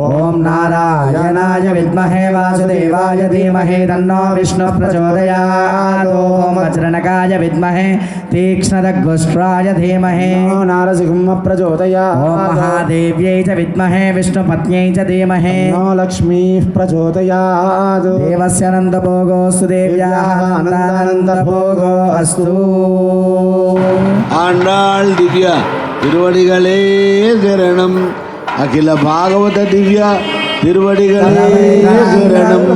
ఓం నారాయణాయ విద్మహే వాసుదేవాయ ధీమహి తన్నో విష్ణు ప్రచోదయాత్ ఓం వజ్రనకాయ విద్మహే తీక్ష్ణదగ్గుష్ట్రాయ ధీమహి నమో నారసింహ ప్రచోదయా ఓం మహాదేవ్యై చ విద్మహే విష్ణుపత్న్యై చ ధీమహి నమో లక్ష్మీ ప్రచోదయాత్ దేవస్య నందభోగోస్తు దేవ్యాః నందానందభోగో అస్తు ஆண்டாள் திவ்யா திருவடிகளே சரணம் அகில பாகவத திவ்யா திருவடிகளே சரணம்.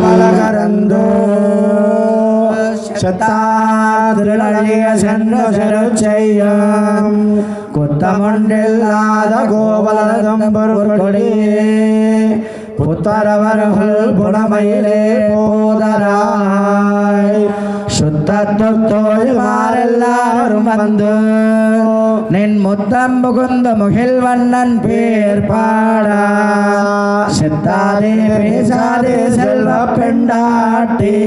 சத்தாதிரளிய சென்றசருச்செய்யம் குத்தமொன்றில்லாத கோபலதம்பொருட்கொடி புத்தரவர்கள் புலமையிலே போதராய். சுத்தத்தோழிமாரெல்லாரும் வந்து நின் முத்தம் புகுந்த முகில் வண்ணன் பேர் பாடா. சித்தாதே பேசாதே செல்வ பெண்டாட்டே.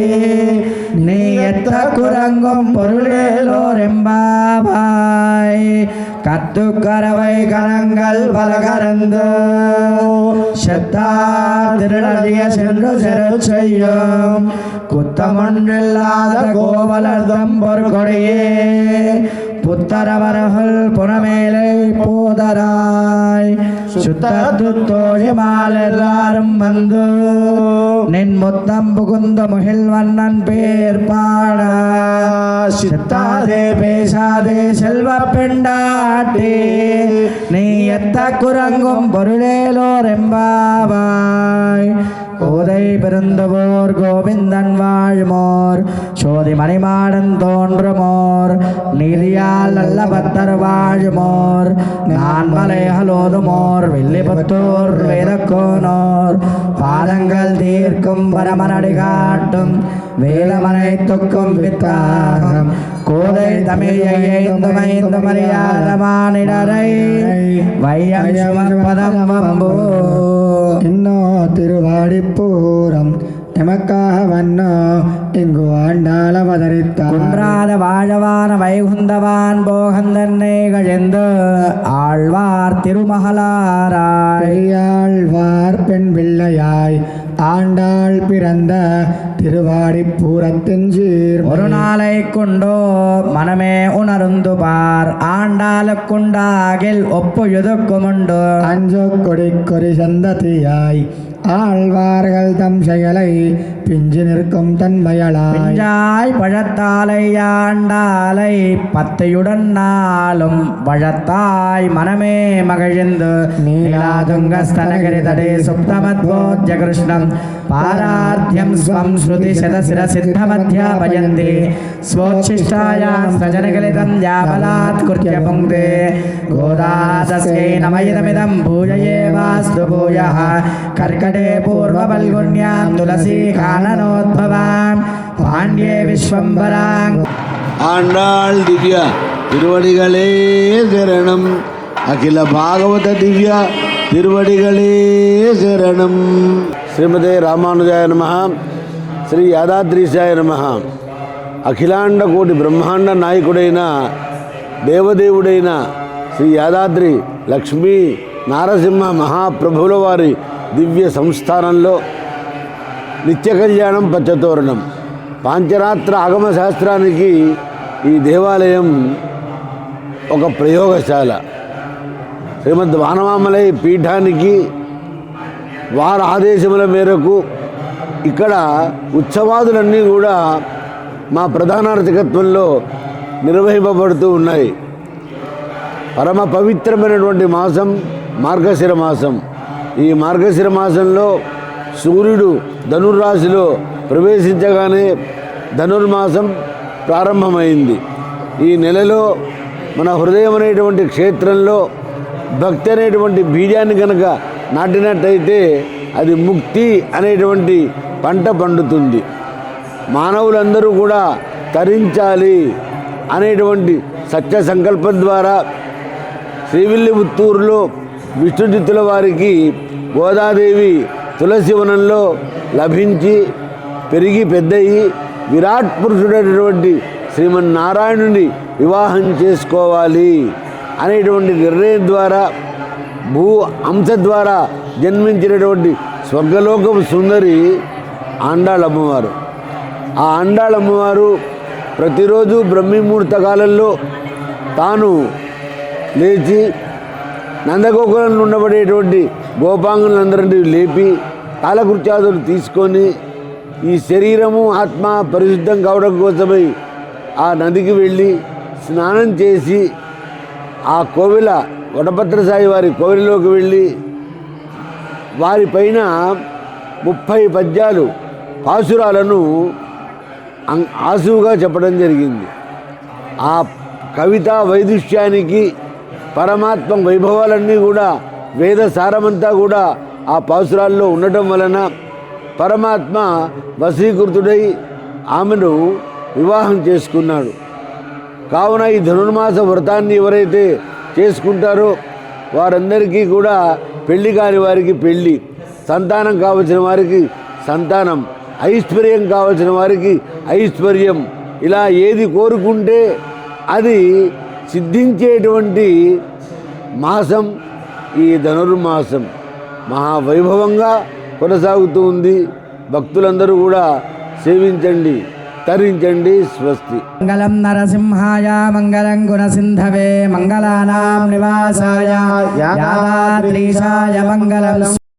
நீ எத்த குரங்கும் பொருளேலோரெம்பாவாய் கத்துக்கரவை கரங்கள் பல கறந்து. செத்தா திருடறிய சென்று செரு செய்யும். குத்தமொன்றில்லாத கோவலர்தம் கொடியே. புத்தரவர்கள் புறமேலை போதராய். சுத்தத்துத்தோழிமால் எல்லாரும் வந்து நின் முத்தம் புகுந்த முகில் வண்ணன் பேர் பாட. சித்தாதே பேசாதே செல்வ பெண்டாட்டி. நீ எத்த குரங்கும் பொருளேலோர் எம்பாவாய். கோதை பெருந்தவோர் கோவிந்தன் வாழ்மோர். சோதி மணிமாடன் தோன்றுமோர். நீதியால் நல்ல பத்தர் வாழுமோர். நான் மலைகளோதுமோர் வில்லிபுத்தூர் வேதக்கோனோர் பாதங்கள் தீர்க்கும் பரமனடி காட்டும். வேலமனை தொக்கும் வித்தாகம். கோதை தமிழையை மரியாத மரியாதமானிடரை வையம் பதம் வம்போ இன்னோ திருவாடிப்பூரம். எமக்காக வண்ணோ? இங்கு ஆண்டாள் அவதரித்தார் குன்றாத வாழவான வைகுந்தவான் போகந்தன்னை கழிந்து ஆழ்வார் திருமகளாராய். பெரியாழ்வார் பெண் பிள்ளையாய். ஆண்டாள் பிறந்த திருவாடிப்பூரத்தின் சீர் ஒரு நாளை கொண்டோ மனமே உணர்ந்து பார். ஆண்டாளுக்குண்டாகில் ஒப்புயுதுக்குமுண்டு. அஞ்சு கொடி கொடி சந்ததியாய். ஆழ்வார்கள் தம் செயலை பிஞ்சு நிற்கும் தன்மையளாய். பழத்தாலை ஆண்டாலை பத்தையுடன் நாளும் வழத்தாய் மனமே மகிழ்ந்து. நீலாதுங்க நீலாதுங்கஸ்தனகிரிதடே சுப்தமத்வோஜ கிருஷ்ணம் பாரார்த்தியம் ஸ்வம் ஸ்ருதி சதசிர சித்தமத்யாபயந்தி स्वोच्छिष्टायां स्वजनकलितं याबलात् कृत्य पुङ्क्ते गोदादस्यै नमयिदमिदं भूयये वास्तु भूयः कर्कटे पूर्ववल्गुण्यां तुलसी पाण्ड्ये विश्वम्बराङ् ஆண்டாள் திவ்யா திருவடிகளே சரணம் அகில பாகவத திவ்யா திருவடிகளே சரணம் ஸ்ரீமதே ராமானுஜாய நமஹாம் ஸ்ரீ யாதாத்ரீஷாய நமஹாம் అఖిలాండ కోటి బ్రహ్మాండ నాయకుడైన దేవదేవుడైన శ్రీ యాదాద్రి లక్ష్మీ నారసింహ మహాప్రభుల వారి దివ్య సంస్థానంలో నిత్య కళ్యాణం పచ్చతోరణం. పాంచరాత్ర ఆగమ శాస్త్రానికి ఈ దేవాలయం ఒక ప్రయోగశాల. శ్రీమద్ వానమామలై పీఠానికి వారి ఆదేశముల మేరకు ఇక్కడ ఉత్సవాదులన్నీ కూడా మా ప్రధాన అర్చకత్వంలో నిర్వహింపబడుతూ ఉన్నాయి. పరమ పవిత్రమైనటువంటి మాసం మార్గశిర మాసం. ఈ మార్గశిర మాసంలో సూర్యుడు ధనుర్రాశిలో ప్రవేశించగానే ధనుర్మాసం ప్రారంభమైంది. ఈ నెలలో మన హృదయం అనేటువంటి క్షేత్రంలో భక్తి అనేటువంటి బీజాన్ని కనుక నాటినట్టయితే అది ముక్తి అనేటువంటి పంట పండుతుంది. మానవులందరూ కూడా తరించాలి అనేటువంటి సత్య సంకల్పం ద్వారా శ్రీవిల్లి ఉత్తూరులో విష్ణుజిత్తుల వారికి గోదాదేవి తులసి వనంలో లభించి పెరిగి పెద్దయి విరాట్ పురుషుడైనటువంటి శ్రీమన్నారాయణుని వివాహం చేసుకోవాలి అనేటువంటి నిర్ణయం ద్వారా భూ అంశ ద్వారా జన్మించినటువంటి స్వర్గలోకపు సుందరి ఆండాళ్ళమ్మవారు ఆ అండాళమ్మవారు ప్రతిరోజు బ్రహ్మీముహూర్త కాలంలో తాను లేచి నందగోకులంలో ఉండబడేటువంటి గోపాంగులందరినీ లేపి కాలకృత్యాదులు తీసుకొని ఈ శరీరము ఆత్మ పరిశుద్ధం కావడం కోసమై ఆ నదికి వెళ్ళి స్నానం చేసి ఆ కోవిల వడభద్రసాయి వారి కోవిలలోకి వెళ్ళి వారిపైన ముప్పై పద్యాలు పాసురాలను ఆసువుగా చెప్పడం జరిగింది. ఆ కవిత వైదుష్యానికి పరమాత్మ వైభవాలన్నీ కూడా వేద సారమంతా కూడా ఆ పాసురాల్లో ఉండటం వలన పరమాత్మ వశీకృతుడై ఆమెను వివాహం చేసుకున్నాడు. కావున ఈ ధనుర్మాస వ్రతాన్ని ఎవరైతే చేసుకుంటారో వారందరికీ కూడా పెళ్ళి కాని వారికి పెళ్ళి సంతానం కావలసిన వారికి సంతానం. ఐశ్వర్యం కావలసిన వారికి ఐశ్వర్యం. ఇలా ఏది కోరుకుంటే అది సిద్ధించేటువంటి మాసం ఈ ధనుర్మాసం. మహావైభవంగా కొనసాగుతూ ఉంది. భక్తులందరూ కూడా సేవించండి తరించండి స్వస్తి. మంగళం నరసింహాయ మంగళం గుణసింధవే మంగళానాం నివాసాయ యాదాద్రీశాయ మంగళం.